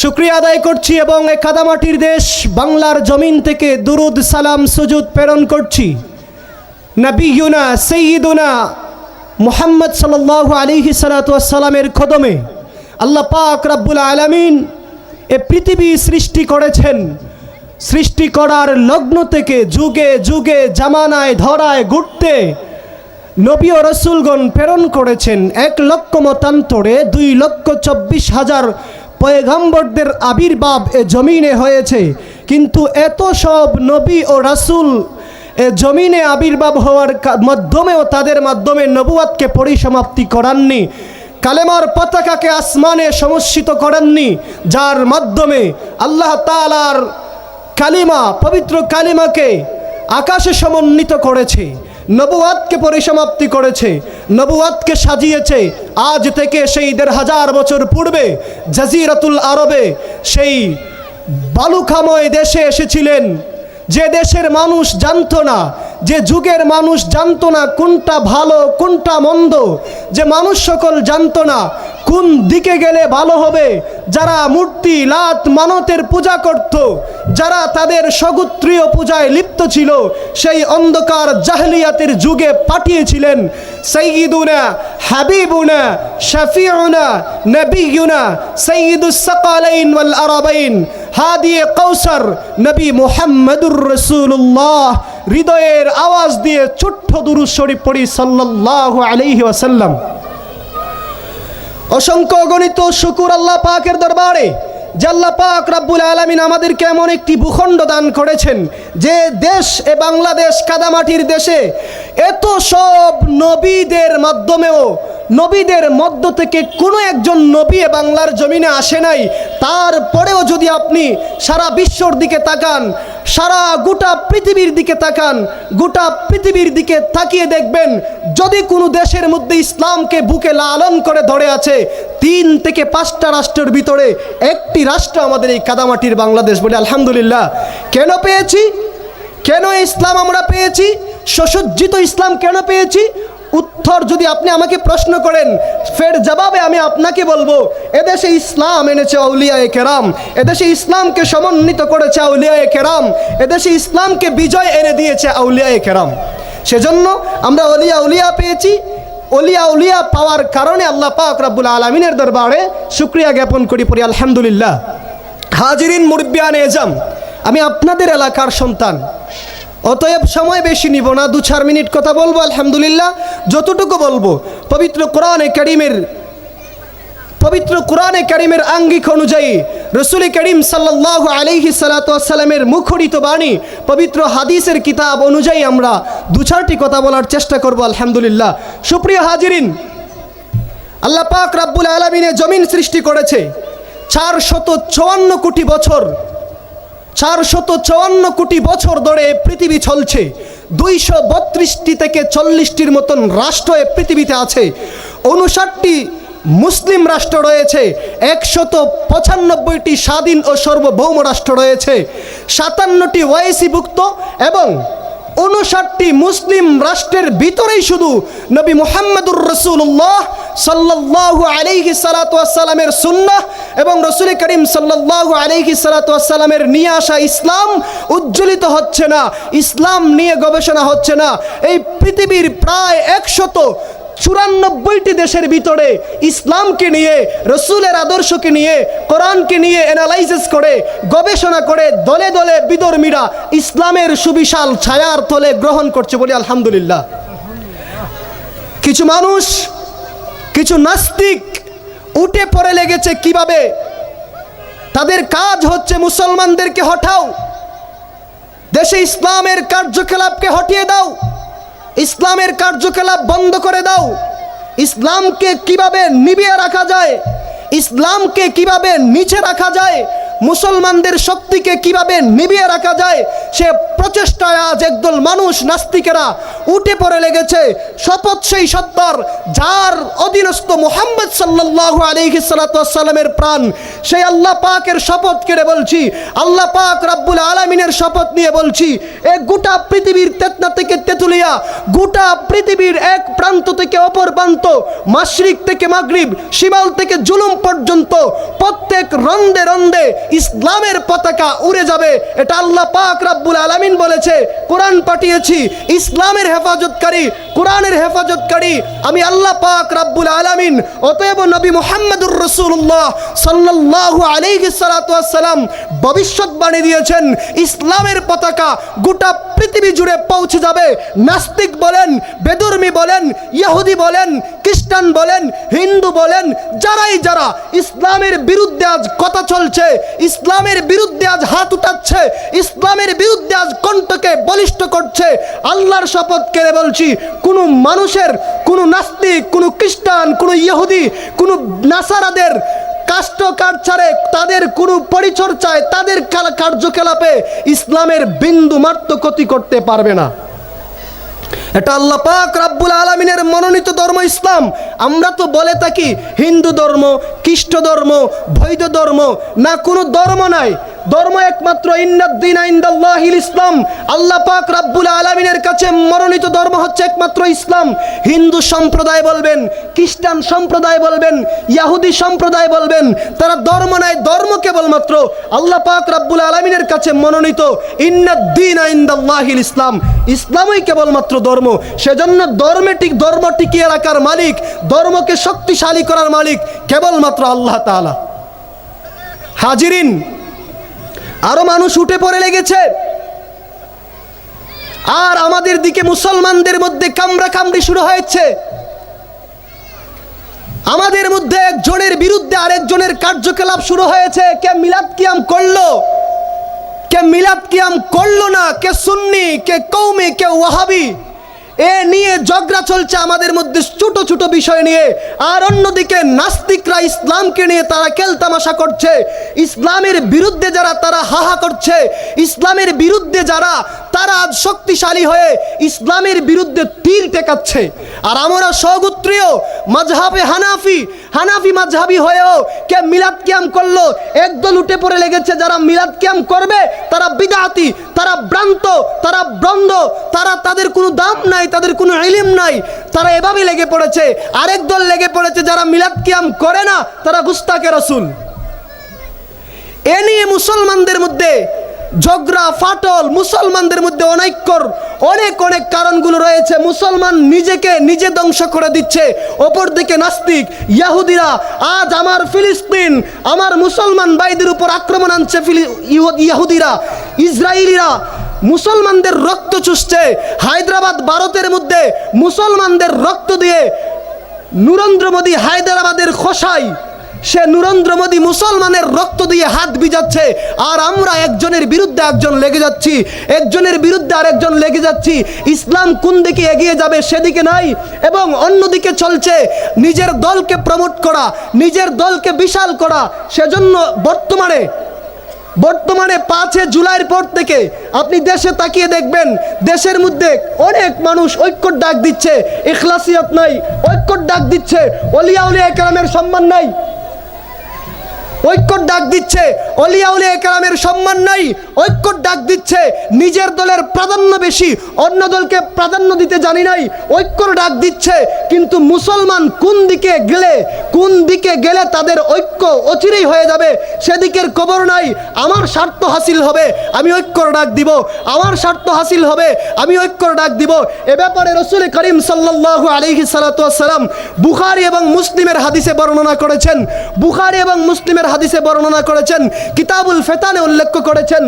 শুক্রিয়া আদায় করছি এবং এ কাদামাটির দেশ বাংলার জমিন থেকে দুরুদ, সালাম, সুজুদ প্রেরণ করছি। নবীনা সঈদুনা মুহাম্মদ সাল্লাহ আলিহি সালাতামের কদমে আল্লাহ পাক রাব্বুল আলামিন এ পৃথিবী সৃষ্টি করেছেন। সৃষ্টি করার লগ্ন থেকে যুগে যুগে জামানায় ধরায় ঘুরতে নবী ও রসুলগণ প্রেরণ করেছেন। এক লক্ষ মতান্তরে দুই লক্ষ চব্বিশ হাজার পয়গাম্বরদের আবির্ভাব এ জমিনে হয়েছে। কিন্তু এত সব নবী ও রাসূল এ জমিনে আবির্ভাব হওয়ার মাধ্যমেও তাদের মাধ্যমে নবুয়াতকে পরিসমাপ্তি করাননি। কালেমার পতাকাকে আসমানে সমস্যিত করেননি। যার মাধ্যমে আল্লাহ তালার কালিমা, পবিত্র কালিমাকে আকাশে সমন্বিত করেছে। নবুয়াতকে পরিসমাপ্তি করেছে, নবুয়াতকে সাজিয়েছে। আজ থেকে সেই দেড় হাজার বছর পূর্বে জাজিরাতুল আরবে সেই বালুখাময় দেশে এসেছিলেন। যে দেশের মানুষ জানত না, যে যুগের মানুষ জানত না কোনটা ভালো, কোনটা মন্দ, যে মানুষ সকল জানত না কোন দিকে গেলে ভালো হবে? যারা মূর্তি, লাত, মানতের পূজা করত, যারা তাদের সগুত্রীয় পূজায় লিপ্ত ছিল, সেই অন্ধকার জাহলিয়াতের যুগে পাঠিয়েছিলেন সঈদুনা হাবিবুনা, শফিউনা, নবিয়ুনা সঈদুস সাকালাইন ওয়াল আরাবাইন। হাদিয়ে কৌসর নবী মুহাম্মদুর রসুল্লাহ হৃদয়ের আওয়াজ দিয়ে ছোট্ট দুরুদ শরীফ পড়ি সাল্লাল্লাহু আলাইহি ওয়াসাল্লাম। অসংখ্য গণিত শুকুর আল্লাহ পাকের দরবারে আল্লাহ পাক রাব্বুল আলামিন আমাদেরকে এমন একটি ভূখণ্ড দান করেছেন, যে দেশ এ বাংলাদেশ কাদামাটির দেশে এত সব নবীদের মাধ্যমেও, নবীদের মধ্য থেকে কোনো একজন নবী এ বাংলার জমিনে আসে নাই। তারপরেও যদি আপনি সারা বিশ্বর দিকে তাকান সারা গোটা পৃথিবীর দিকে তাকান, গোটা পৃথিবীর দিকে তাকিয়ে দেখবেন, যদি কোনো দেশের মধ্যে ইসলামকে বুকে লালন করে ধরে আছে, তিন থেকে পাঁচটা রাষ্ট্রের ভিতরে একটি রাষ্ট্র আমাদের এই কাদামাটির বাংলাদেশ বলে আলহামদুলিল্লাহ। কেন পেয়েছি? কেন ইসলাম আমরা পেয়েছি? সুসজ্জিত ইসলাম কেন পেয়েছি? উত্তর যদি আপনি আমাকে প্রশ্ন করেন, ফের জবাবে আমি আপনাকে বলব, এদেশে ইসলাম এনেছে আউলিয়ায়ে কেরাম, এদেশে ইসলামকে সমন্বিত করেছে আউলিয়ায়ে কেরাম, এদেশে ইসলামকে বিজয় এনে দিয়েছে আউলিয়ায়ে কেরাম। সেজন্য আমরা অলিয়া উলিয়া পেয়েছি, অলিয়া উলিয়া পাওয়ার কারণে আল্লাহ পাক রাব্বুল আলমিনের দরবারে শুক্রিয়া জ্ঞাপন করি, পড়ি আলহামদুলিল্লাহ। হাজিরিন মুরব্বিয়ান এজাম, আমি আপনাদের এলাকার সন্তান। অতএব সময় বেশি নিব না, দু চার মিনিট কথা বলব, আলহামদুলিল্লাহ। যতটুকু বলব, পবিত্র কোরআনে করিমের, পবিত্র কোরআনে করিমের আঙ্গিক অনুযায়ী রসুল করিম সাল্লাহ আলিহি সালাতামের মুখরিত বাণী, পবিত্র হাদিসের কিতাব অনুযায়ী আমরা দু চারটি কথা বলার চেষ্টা করব, আলহামদুলিল্লাহ। সুপ্রিয় হাজিরিন, আল্লাহ পাক রাব্বুল আলমিনে জমিন সৃষ্টি করেছে। চার শত চুয়ান্ন কোটি বছর চার শত চুয়ান্ন কোটি বছর ধরে পৃথিবী চলছে। দুইশো বত্রিশটি থেকে চল্লিশটির মতন রাষ্ট্র এ পৃথিবীতে আছে। উনষাটটি মুসলিম রাষ্ট্র রয়েছে। একশত পঁচানব্বইটি স্বাধীন ও সার্বভৌম রাষ্ট্র রয়েছে। সাতান্নটি ওয়াইসিভুক্ত এবং উনষাটটি মুসলিম রাষ্ট্রের ভিতরেই শুধু নবী মুহাম্মদুর রসুল্লাহ সাল্লাল্লাহু আলাইহি সালাতামের সুন্নাহ এবং রসুল করিম সাল্লাল্লাহু আলাইহি সালাতামের নিয়ে আসা ইসলাম উজ্জ্বলিত হচ্ছে না, ইসলাম নিয়ে গবেষণা হচ্ছে না। এই পৃথিবীর প্রায় একশত চুরানব্বইটি দেশের ভিতরে ইসলামকে নিয়ে, রসুলের আদর্শকে নিয়ে, কোরআনকে নিয়ে অ্যানালাইসিস করে, গবেষণা করে দলে দলে বিদর্মীরা ইসলামের সুবিশাল ছায়ার তলে গ্রহণ করছে বলি আলহামদুলিল্লাহ। কিছু মানুষ কিছু নাস্তিক উঠে পড়ে লেগেছে কীভাবে? তাদের কাজ হচ্ছে মুসলমানদেরকে হঠাও দেশে ইসলামের কার্যকলাপকে হটিয়ে দাও। ইসলামের কার্যকলাপ বন্ধ করে দাও। ইসলামকে কীভাবে নিবিয়ে রাখা যায়? ইসলামকে কীভাবে নিচে রাখা যায়? মুসলমানদের শক্তিকে কীভাবে নিভিয়ে রাখা যায়? সে প্রচেষ্টায় আজ একদল মানুষ, নাস্তিকেরা উঠে পড়ে লেগেছে শপথ সেই সত্তর যার অধীনস্থ মোহাম্মদ সাল্লাহ আলহি সালাতামের প্রাণ। সেই আল্লাহ পাকের শপথ কেড়ে বলছি, আল্লাহ পাক রাব্বুল আলমিনের শপথ নিয়ে বলছি, এ গোটা পৃথিবীর তেতনা থেকে তেতুলিয়া, গোটা পৃথিবীর এক প্রান্ত থেকে অপর প্রান্ত, মাশরিক থেকে মাগরিব, শিমাল থেকে জুলুম পর্যন্ত প্রত্যেক রন্দে রন্দে ইসলামের পতাকা উড়ে যাবে। এটা আল্লাহ পাক রাব্বুল আলামিন বলেছে, কোরআন পাঠিয়েছি, ইসলামের হেফাজতকারী, কোরআনের হেফাজতকারী, আমি আল্লাহ পাক রাব্বুল আলামিন, অতএব নবী মুহাম্মদুর রাসূলুল্লাহ সাল্লাল্লাহু আলাইহি সাল্লাম ভবিষ্যৎবাণী দিয়েছেন, ইসলামের পতাকা গোটা পৃথিবী জুড়ে পৌঁছে যাবে। নাস্তিক বলেন, বেদুর্মি বলেন, ইহুদি বলেন, খ্রিস্টান বলেন, হিন্দু বলেন, যারাই যারা, ইসলামের বিরুদ্ধে আজ কথা চলছে, ইসলামের বিরুদ্ধে আজ হাত উঠাচ্ছে, ইসলামের বিরুদ্ধে আজ কণ্ঠকে বলিষ্ঠ করছে। আল্লাহর শপথ কেড়ে বলছি, কোনো মানুষের, কোনো নাস্তিক, কোনো খ্রিস্টান, কোনো ইহুদি, কোনো নাসারাদের কাষ্ট কাটছাড়ে তাদের কোনো পরিচর্যায় তাদের কার্যকলাপে ইসলামের বিন্দু মাত্র ক্ষতি করতে পারবে না। এটা আল্লাহ পাক রাব্বুল আলমিনের মনোনীত ধর্ম ইসলাম। আমরা তো বলে থাকি হিন্দু ধর্ম, খ্রিস্ট ধর্ম বৈধ ধর্ম, না কোনো ধর্ম নাই। ধর্ম একমাত্র ইসলাম। আল্লাহ পাক রাব্বুল আলমিনের কাছে মনোনীত ধর্ম হচ্ছে একমাত্র ইসলাম। হিন্দু সম্প্রদায় বলবেন, খ্রিস্টান সম্প্রদায় বলবেন, ইয়াহুদি সম্প্রদায় বলবেন, তারা ধর্ম নাই, ধর্ম কেবলমাত্র আল্লাহ পাক রাব্বুল আলমিনের কাছে মনোনীত ইন্নাদ্দিন আইন্দাল্লাহিল ইসলাম। ইসলামই কেবলমাত্র ধর্ম। সেজন্য ধর্মে ঠিক, ধর্ম টিকিয়ে রাখার মালিক, ধর্মকে শক্তিশালী করার মালিক কেবলমাত্র আল্লাহ তাআলা। হাজিরিন আরও মানুষ উঠে পড়ে লেগেছে। আর আমাদের দিকে মুসলমানদের মধ্যে কামড়া কামড়ি শুরু হয়েছে। আমাদের মধ্যে একজনের বিরুদ্ধে আরেকজনের কার্যকলাপ শুরু হয়েছে। কে মিলাদ কিয়াম করল? কে মিলাদ কিয়াম করল না? কে সুন্নি? কে কৌমি কে ওয়াহাবি? এ নিয়ে ঝগড়া চলছে আমাদের মধ্যে ছোট ছোট বিষয় নিয়ে। আর অন্যদিকে নাস্তিকরা ইসলামকে নিয়ে তারা খেলতামাশা করছে। ইসলামের বিরুদ্ধে যারা তারা হাহা করছে, ইসলামের বিরুদ্ধে যারা আজ শক্তিশালী হয়ে ইসলামের বিরুদ্ধে তীর টেকাচ্ছে। আর আমরা সগোত্রীয় মাঝহাবে হানাফি হানাফি মাঝহাবি হয়েও কে মিলাদ কিয়াম করল, একদল উঠে পড়ে লেগেছে, যারা মিলাদ কিয়াম করবে, তারা বিদাতি, তারা ভ্রান্ত, তারা ব্রন্দ তারা তাদের কোনো দাম নাই, তাদের কোনো ইলিম নাই, তারা এভাবে লেগে পড়েছে। আরেক দল লেগে পড়েছে, যারা মিলাদ কিয়াম করে না, তারা গুস্তাকে রসুল। এ নিয়ে মুসলমানদের মধ্যে ঝগড়া, ফাটল, মুসলমানদের মধ্যে অনৈক্যর অনেক অনেক কারণগুলো রয়েছে। মুসলমান নিজেকে নিজে ধ্বংস করে দিচ্ছে। ওপর দিকে নাস্তিক, ইয়াহুদিরা, আজ আমার ফিলিস্তিন, আমার মুসলমান ভাইদের উপর আক্রমণ আনছে ইয়াহুদিরা ইসরায়েলিরা মুসলমানদের রক্ত চুষছে। হায়দ্রাবাদ ভারতের মধ্যে মুসলমানদের রক্ত দিয়ে নরেন্দ্র মোদী হায়দ্রাবাদের খোসাই। সে নরেন্দ্র মোদী মুসলমানের রক্ত দিয়ে হাত বিজাচ্ছে আর আমরা একজনের বিরুদ্ধে একজন লেগে যাচ্ছি, একজনের বিরুদ্ধে আরেকজন লেগে যাচ্ছি। ইসলাম কোন দিকে এগিয়ে যাবে সেদিকে নাই, এবং অন্যদিকে চলছে নিজের দলকে প্রমোট করা, নিজের দলকে বিশাল করা। সেজন্য বর্তমানে বর্তমানে পাঁচে জুলাইয়ের পর থেকে আপনি দেশে তাকিয়ে দেখবেন, দেশের মধ্যে অনেক মানুষ ঐক্যর ডাক দিচ্ছে এখলাসিয়ত নাই, ঐক্যর ডাক দিচ্ছে, অলিয়া উলিয়া একরামের সম্মান নাই। ঐক্যর ডাক দিচ্ছে অলিয়া উলিয়া একরামের সম্মান নাই, ঐক্যর ডাক দিচ্ছে নিজের দলের প্রাধান্য বেশি, অন্য দলকে প্রাধান্য দিতে জানি নাই, ঐক্যর ডাক দিচ্ছে, কিন্তু মুসলমান কোন দিকে গেলে, কোন দিকে গেলে তাদের ঐক্য অচিরেই হয়ে যাবে, সেদিকের খবর নাই, আমার স্বার্থ হাসিল হবে, আমি ঐক্যর ডাক দিব, আমার স্বার্থ হাসিল হবে, আমি ঐক্যর ডাক দিব। এ ব্যাপারে রসুল করিম সাল্লাল্লাহু আলাইহি সালাম বুখারি এবং মুসলিমের হাদিসে বর্ণনা করেছেন। বুখারি এবং মুসলিমের হাদিসে বর্ণনা করেছেন কিতাবুল ফেতানে উল্লেখ করেছেন।